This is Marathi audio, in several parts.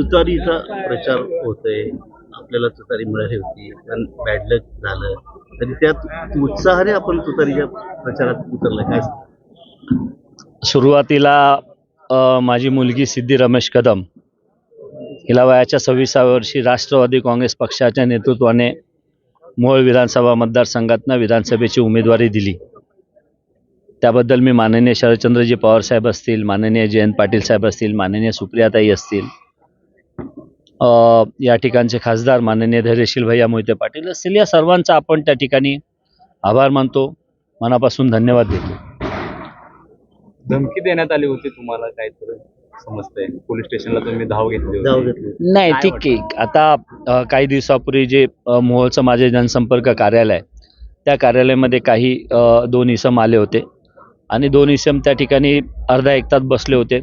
तुतारीचा प्रचार होतोय. आपल्याला तुतारी मिळाली होती. पण बॅड लक झालं. तरी त्यात उत्साहाने आपण तुतारीच्या प्रचारात उतरलं काय सुरुवातीला अ, माझी मुलगी सिद्धी रमेश कदम हिला वयाच्या सव्वीसाव्या वर्षी राष्ट्रवादी काँग्रेस पक्षाच्या नेतृत्वाने मोहोळ विधानसभा मतदारसंघातनं विधानसभेची उमेदवारी दिली. त्याबद्दल मी माननीय शरदचंद्रजी पवार साहेब असतील माननीय जयंत पाटील साहेब असतील माननीय सुप्रियाताई असतील या ठिकाणचे खासदार माननीय धैर्यशील भैया मोहिते पाटील असतील या सर्वांचा आपण त्या ठिकाणी आभार मानतो. मनापासून धन्यवाद देतो. धमकी देण्यात आली होती तुम्हाला काहीतरी समजतंय. पोलीस स्टेशनला तुम्ही धाव घेतली होती. जाऊ घेतली नाही ठीक आहे. आता अ, काही दिवसापूर्वी जे अ, मोहोळचं माझे जनसंपर्क कार्यालय आहे, त्या कार्यालयामध्ये काही अ, दोन इसम आले होते. आणि दोन इसम त्या ठिकाणी अर्धा एक तास बसले होते.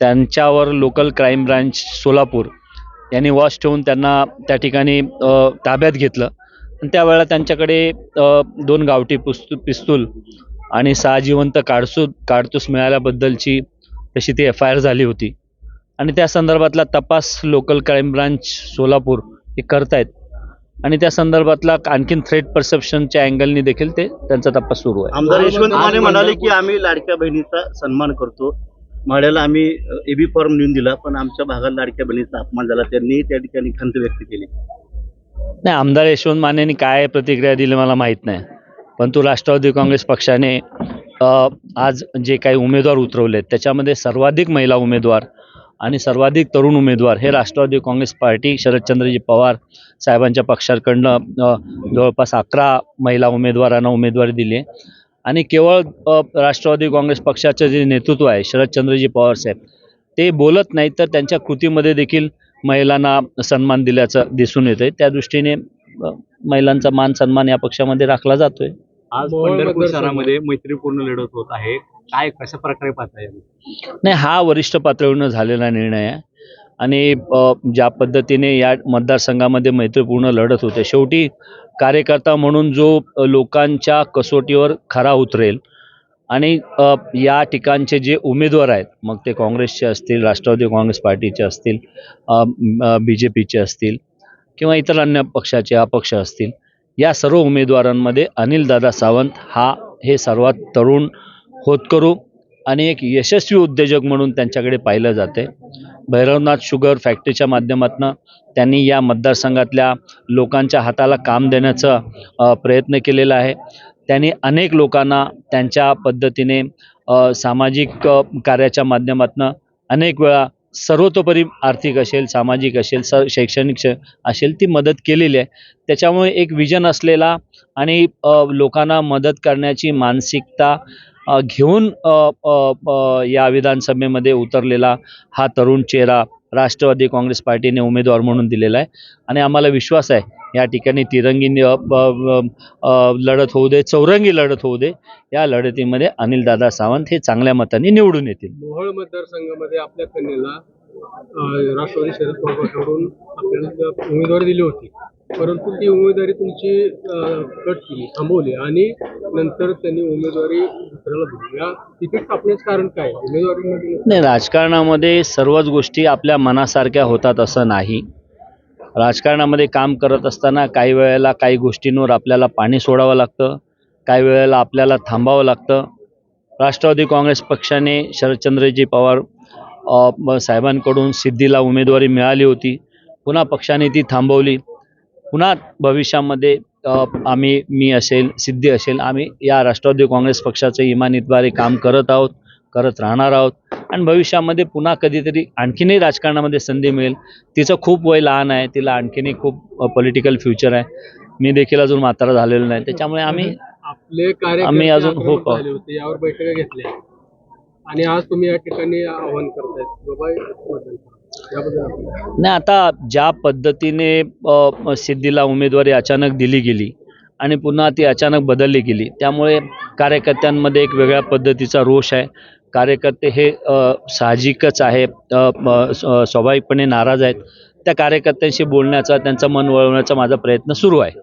त्यांच्यावर लोकल क्राईम ब्रांच सोलापूर यांनी वॉच ठेवून त्यांना त्या ठिकाणी ताब्यात घेतलं. आणि त्यावेळेला त्यांच्याकडे दोन गावठी पुस्तू पिस्तूल आणि सहा जिवंत काडसूद काडतूस मिळाल्याबद्दलची तशी ती एफ आय आर झाली होती. आणि त्या संदर्भातला तपास लोकल क्राईम ब्रांच सोलापूर हे करतायत. आणि त्या संदर्भातला आणखीन थ्रेट परसेप्शनच्या अँगलनी देखील ते त्यांचा तपास सुरू आहे. आमदार यशवंत माने म्हणाले की आम्ही लाडक्या बहिणीचा सन्मान करतो. माड्याला आम्ही एबी फॉर्म लिहून दिला पण आमच्या भागात लाडक्या बहिणीचा अपमान झाला. त्यांनी त्या ठिकाणी खंत व्यक्त केली. नाही आमदार यशवंत मानेंनी काय प्रतिक्रिया दिली मला माहीत नाही. परंतु राष्ट्रवादी काँग्रेस पक्षाने आज जे काही उमेदवार उतरवले त्याच्यामध्ये सर्वाधिक महिला उमेदवार आणि सर्वाधिक तरुण उमेदवार हे राष्ट्रवादी काँग्रेस पार्टी शरदचंद्रजी पवार साहेबांच्या पक्षाकडनं जवळपास अकरा महिला उमेदवारांना उमेदवारी दिली आहे. आणि केवळ राष्ट्रवादी काँग्रेस पक्षाचं जे नेतृत्व आहे शरदचंद्रजी पवार साहेब ते बोलत नाहीत तर त्यांच्या कृतीमध्ये देखील महिलांना सन्मान दिल्याचं दिसून येतंय. त्या दृष्टीने महिलांचा मान सन्मान या पक्षामध्ये राखला जातोय. आज पंढरपूर. शहरामध्ये मैत्रीपूर्ण लढत होत आहे. काय कशा प्रकारे पाहताय नाही हा वरिष्ठ पातळीवरून झालेला निर्णय आहे. आणि ज्या पद्धतीने या मतदारसंघामध्ये मैत्रीपूर्ण लढत होते. शेवटी कार्यकर्ता म्हणून जो लोकांच्या कसोटीवर खरा उतरेल आणि या ठिकाणचे जे उमेदवार आहेत मग ते काँग्रेसचे असतील राष्ट्रवादी काँग्रेस पार्टीचे असतील बी जे पीचे असतील किंवा इतर अन्य पक्षाचे अपक्ष असतील या सर्व उमेदवारांमध्ये अनिलदादा सावंत हा हे सर्वात तरुण होतकरू आणि एक यशस्वी उद्योजक म्हणून त्यांच्याकडे पाहिलं जाते. भैरवनाथ शुगर फॅक्टरीच्या माध्यमातून त्यांनी या मतदारसंघातल्या लोकांच्या हाताला काम देण्याचा प्रयत्न केलेला आहे. त्यांनी अनेक लोकांना त्यांच्या पद्धतीने सामाजिक कार्याच्या माध्यमातून अनेक वेळा सर्वतोपरी आर्थिक असेल सामाजिक असेल स शैक्षणिक असेल ती मदत केलेली आहे. त्याच्यामुळे एक विजन असलेला आणि लोकांना मदत करण्याची मानसिकता घेऊन या विधानसभेमध्ये उतरलेला हा तरुण चेहरा राष्ट्रवादी काँग्रेस पार्टीने उमेदवार म्हणून दिलेला आहे. आणि आम्हाला विश्वास आहे या ठिकाणी तिरंगी लढत होऊ दे चौरंगी लढत होऊ दे या लढतीमध्ये अनिलदादा सावंत हे चांगल्या मताने निवडून येतील. मोहळ मतदारसंघामध्ये आपल्या कन्याला राष्ट्रवादी शरद पवारकडून आपल्याला उमेदवारी दिली होती. परंतु ती उमेदवारी तुमची कट केली थांबवली आणि नंतर त्यांनी उमेदवारी दुसऱ्याला दिली तिकीट कापण्याचं कारण काय? उमेदवारीमध्ये नाही राजकारणामध्ये सर्वच गोष्टी आपल्या मनासारख्या होतात असं नाही. राजकारणामध्ये काम करत असताना काही वेळेला काही गोष्टींवर आपल्याला पाणी सोडावं लागतं काही वेळेला आपल्याला थांबावं लागतं. राष्ट्रवादी काँग्रेस पक्षाने शरदचंद्रजी पवार साहेबांकडून सिद्धीला उमेदवारी मिळाली होती. पुन्हा पक्षाने ती थांबवली. पुन्हा भविष्यामध्ये आम्ही मी असेल सिद्धी असेल आम्ही या राष्ट्रवादी काँग्रेस पक्षाच्या इमानीद्वारे काम करत आहोत करत राहणार आहोत. आणि भविष्यामध्ये पुन्हा कधीतरी आणखीनही राजकारणामध्ये संधी मिळेल. तिचं खूप वय लहान आहे तिला आणखीनही खूप पॉलिटिकल फ्युचर आहे. मी देखील अजून म्हातारा झालेलो नाही. त्याच्यामुळे आम्ही आपले कार्य आम्ही अजून हो. झाले होते यावर बैठका घेतल्या. आणि आज तुम्ही या ठिकाणी आव्हान करतायत. नाही आता ज्या पद्धतीने सिद्धीला उमेदवारी अचानक दिली गेली आणि पुन्हा ती अचानक बदलली गेली त्यामुळे कार्यकर्त्यांमध्ये एक वेगळ्या पद्धतीचा रोष आहे. कार्यकर्ते हे साहजिकच आहे स्वाभाविकपणे नाराज आहेत. त्या कार्यकर्त्यांशी बोलण्याचा त्यांचं मन वळवण्याचा माझा प्रयत्न सुरू आहे.